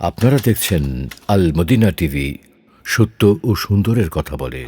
আপনারা দেখছেন আল Medina TV সত্য ও সুন্দরের কথা বলে।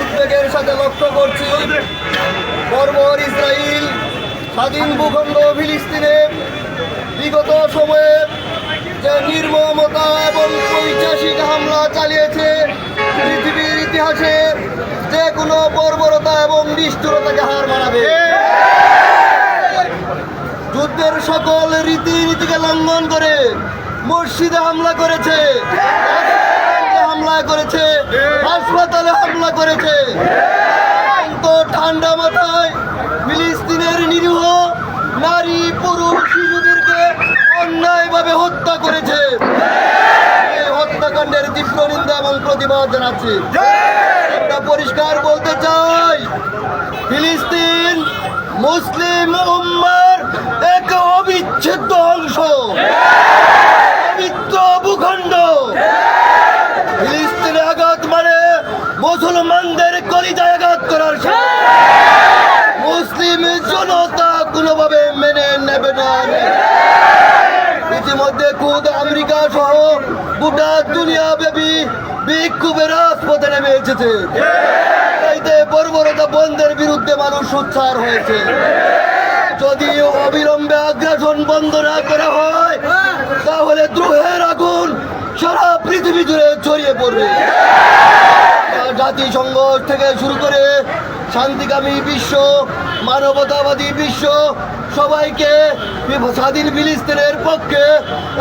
উদ্বেগের সাথে লক্ষ্য করছি স্বাধীন ভূখণ্ড ফিলিস্তিনে বিগত সময়ে যে নির্মমতা এবং ঐতিহাসিক হামলা চালিয়েছে পৃথিবীর ইতিহাসে কোনো বর্বরতা এবং নিষ্ঠুরতাকে হার মানাবে। যুদ্ধের সকল রীতিনীতিকে লঙ্ঘন করে মসজিদে হামলা করেছে। হামলা করেছে। হাসপাতালে হামলা করেছে। ঠান্ডা মাথায় ফিলিস্তিনের নিরীহ নারী, পুরুষ, শিশুদেরকে অন্যায়ভাবে হত্যা করেছে। হত্যাকাণ্ডের তীব্র নিন্দা এবং প্রতিবাদ জানাচ্ছি। পরিষ্কার বলতে চাই, ফিলিস্তিন মুসলিম উম্মার এক অবিচ্ছেদ্য অংশ। পবিত্র ভূখণ্ড। ফিলিস্তিনে আঘাত মানে মুসলমানদের কলিজায় আঘাত করার মুসলিম জনতা কোনোভাবে মেনে নেবে না। ইতিমধ্যে খুদ আমেরিকা সহ গোটা দুনিয়া বিক্ষোভের রাজপথে নেমে এসেছে। এতে বর্বরতা বন্ধের বিরুদ্ধে মানুষ উচ্ছার হয়েছে। যদি অবিলম্বে আগ্রাসন বন্ধ না করা হয়, তাহলে দ্রোহের আগুন সারা পৃথিবী জুড়ে ছড়িয়ে পড়বে। জাতিসংঘ থেকে শুরু করে শান্তিকামী বিশ্ব, মানবতাবাদী বিশ্ব, সবাইকে স্বাধীন ফিলিস্তিনের পক্ষে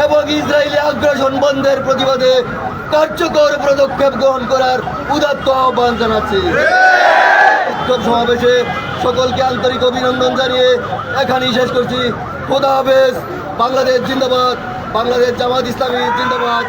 এবং ইসরায়েলি আগ্রাসন বন্ধের প্রতিবাদে কার্যকর পদক্ষেপ গ্রহণ করার উদাত্ত আহ্বান জানাচ্ছি। সমাবেশে সকলকে আন্তরিক অভিনন্দন জানিয়ে এখানেই শেষ করছি। খোদা হাফেজ, বাংলাদেশ জিন্দাবাদ, বাংলাদেশ জামাত ইসলামী জিন্দাবাদ।